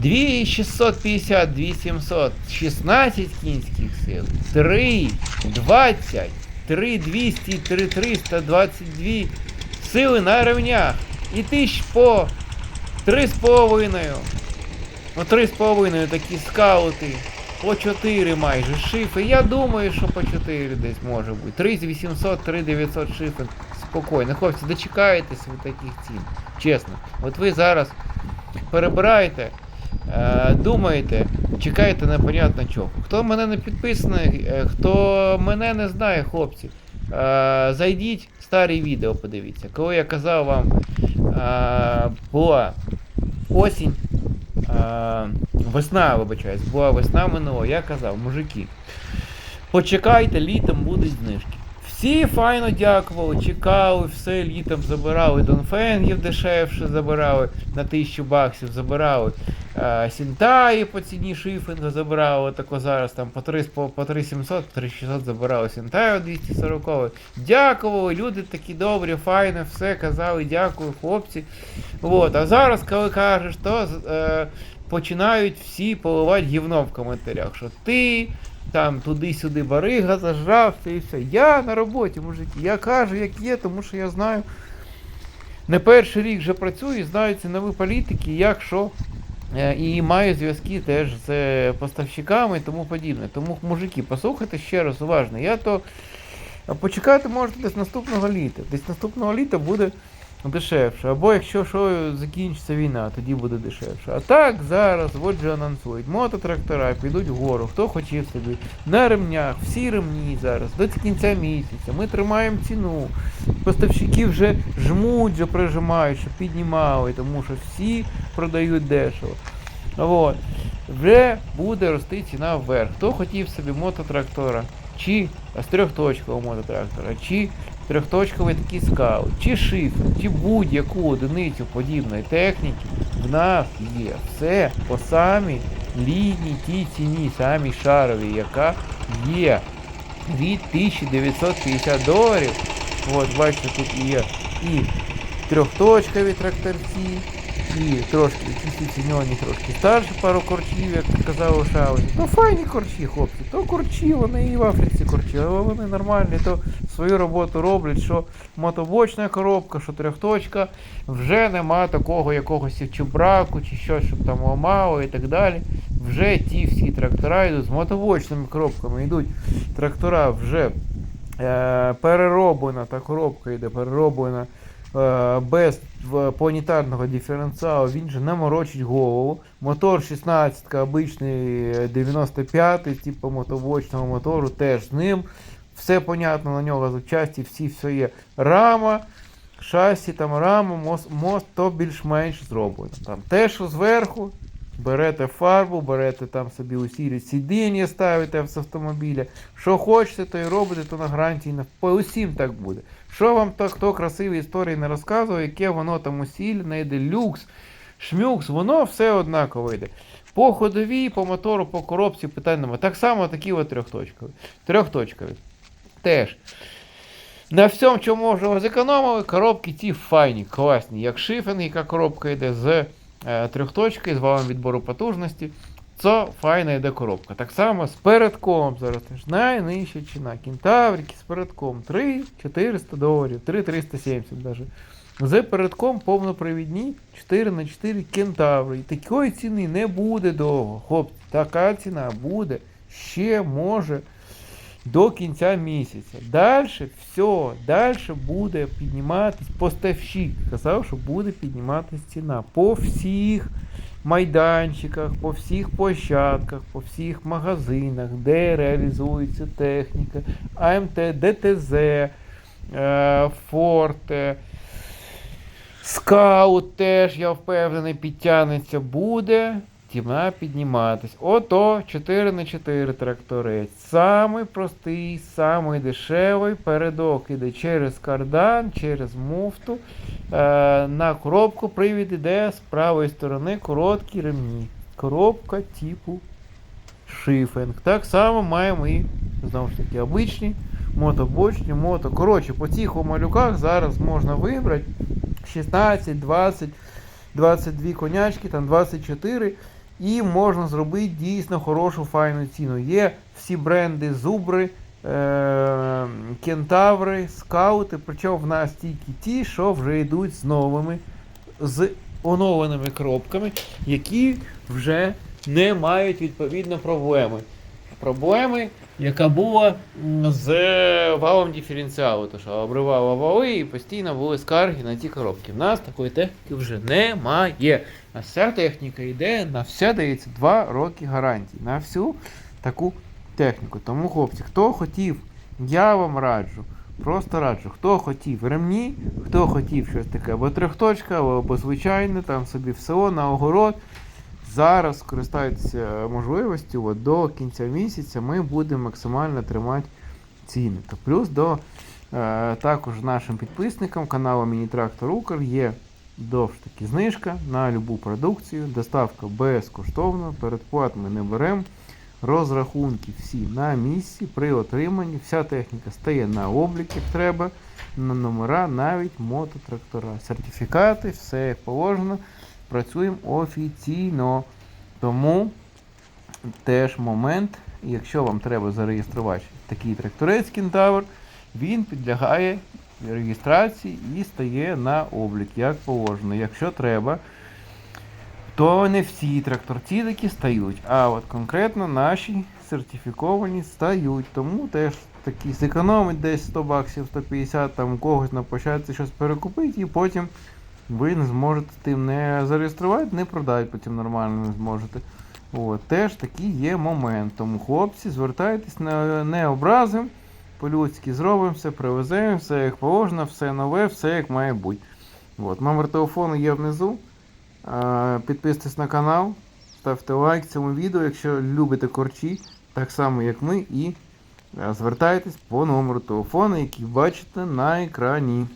2650, 2700, 16 кінських сил, 3, 20, 3, 200, 3, 300, 22 сили на рівнях. І тисяч по 3,5. Ну 3,5 такі скаути. По 4 майже шифи. Я думаю, що по 4 десь може бути. 3800, 3900 шифи. Спокійно. Хлопці, дочекаєтесь ви таких цін. Чесно. От ви зараз перебираєте, думаєте, чекаєте непонятно чого. Хто мене не підписаний, е, хто мене не знає, хлопці, е, зайдіть старі відео, подивіться. Коли я казав вам, е, була осінь, е, весна, вибачаюсь, була весна минула, я казав, мужики, почекайте, літом будуть знижки. Всі файно дякували, чекали, все літом забирали донфенгів дешевше забирали на 1000 баксів, забирали сінтаї по ціні шифінга забирали, тако зараз там по 3, по, по 3700, по 3600 забирали сінтаю 240. Дякували, люди такі добрі, файно, все казали, дякую, хлопці. От, а зараз, коли кажеш, то е, починають всі поливати гівно в коментарях, що ти там туди-сюди барига зажрався і все. Я на роботі, мужики. Я кажу, як є, тому що я знаю. Не перший рік вже працюю, знаю ці нові політики, як що. Е, І маю зв'язки теж з е, поставщиками і тому подібне. Тому, мужики, послухайте ще раз уважно. Я то почекати можете десь наступного літа. Десь наступного літа буде дешевше. Або якщо що закінчиться війна, тоді буде дешевше. А так зараз, от же анонсують, мототрактора підуть вгору, хто хотів собі, на ремнях, всі ремні зараз, до кінця місяця. Ми тримаємо ціну. Поставщики вже жмуть, вже прижимають, щоб піднімали, тому що всі продають дешево. От. Вже буде рости ціна вверх. Хто хотів собі мототрактора, чи з трьохточкового мототрактора, чи трьохточковий такий скаут, чи шифер, чи будь-яку одиницю подібної техніки, в нас є. Все по самій літній тій ціні, самій шаровій, яка є. Від 1950 доларів. От, бачите, тут є і трьохточкові тракторці, і трошки чуть ціньоні, трошки старші пару корчів, як казав Шаузі. Ну файні корчі, хлопці, то корчі, вони і в Африці корчі, але вони нормальні, то свою роботу роблять, що мотобочна коробка, що трьохточка, вже нема такого якогось чи браку, чи щось, щоб там ламало і так далі. Вже ті всі трактора йдуть з мотобочними коробками, йдуть трактора вже е, перероблена, та коробка йде перероблена без в- планетарного диференціалу, він же не морочить голову. Мотор 16 обичний е, 95 типу мотобочного мотору, теж з ним. Все понятно, на нього запчасті, всі все є. Рама, шасі, там рама, мост, мост то більш-менш зроблено. Там те, що зверху, берете фарбу, берете там собі усілі сидіння, ставите з автомобіля. Що хочете, то і робите, то на гарантії по усім так буде. Що вам то, хто красиві історії не розказує, яке воно там усілене, йде люкс, шмюкс, воно все однаково йде. По ходовій, по мотору, по коробці питань немає. Так само такі от трьохточкові. Трьохточкові. Теж. На всьому, чому можемо зекономили, коробки ті файні, класні. Як шифінг, яка коробка йде з е, трьохточкою, з валом відбору потужності. Це файна йде коробка. Так само з передком зараз теж найнижча ціна. Кентаврики з передком 3 400 доларів, 3 370 даже. З передком повнопривідні 4 на 4 кентаври. І такої ціни не буде довго. Хлопці, така ціна буде ще може до кінця місяця. Далі все, далі буде підніматись поставщик. Казав, що буде підніматись ціна по всіх майданчиках, по всіх площадках, по всіх магазинах, де реалізується техніка, АМТ, ДТЗ, е, Форте. Скаут теж, я впевнений, підтягнеться, буде ціна підніматись. Ото 4 на 4 тракторець. Самий простий, самий дешевий передок іде через кардан, через муфту. Е, на коробку привід іде з правої сторони короткі ремні. Коробка типу шифинг. Так само маємо і, знову ж таки, обичні, мотобочні, мото. Коротше, по цих малюках зараз можна вибрати 16, 20, 22 конячки, там 24. І можна зробити дійсно хорошу файну ціну. Є всі бренди Зубри, е- Кентаври, Скаути, причому в нас тільки ті, що вже йдуть з новими, з оновленими коробками, які вже не мають відповідно проблеми. Проблеми, яка була з валом диференціалу, то що обривало вали і постійно були скарги на ті коробки. В нас такої техніки вже немає. А вся техніка йде на все дається 2 роки гарантії на всю таку техніку. Тому, хлопці, хто хотів, я вам раджу. Просто раджу, хто хотів ремні, хто хотів щось таке, або трьохточка, або звичайне, там собі в село, на огород. Зараз скористайтеся можливістю, от до кінця місяця ми будемо максимально тримати ціни. То плюс до е, також нашим підписникам каналу Міні-Трактор Укр є довж таки знижка на любу продукцію, доставка безкоштовна, передплат ми не беремо. Розрахунки всі на місці при отриманні. Вся техніка стає на облік, як треба, на номера, навіть мототрактора. Сертифікати, все як положено. Працюємо офіційно. Тому теж момент, якщо вам треба зареєструвати такий тракторець Кентавр, він підлягає реєстрації і стає на облік, як положено. Якщо треба, то не всі тракторці такі стають, а от конкретно наші сертифіковані стають. Тому теж такі зекономить десь 100 баксів, 150, там когось на початку щось перекупити і потім ви не зможете тим не зареєструвати, не продати потім нормально не зможете. От, теж такий є момент. Тому хлопці, звертайтесь, не, не образимо, по-людськи зробимо все, привеземо, все як положено, все нове, все як має бути. От, номер телефону є внизу. Підписуйтесь на канал, ставте лайк цьому відео, якщо любите корчі, так само як ми, і звертайтесь по номеру телефону, який бачите на екрані.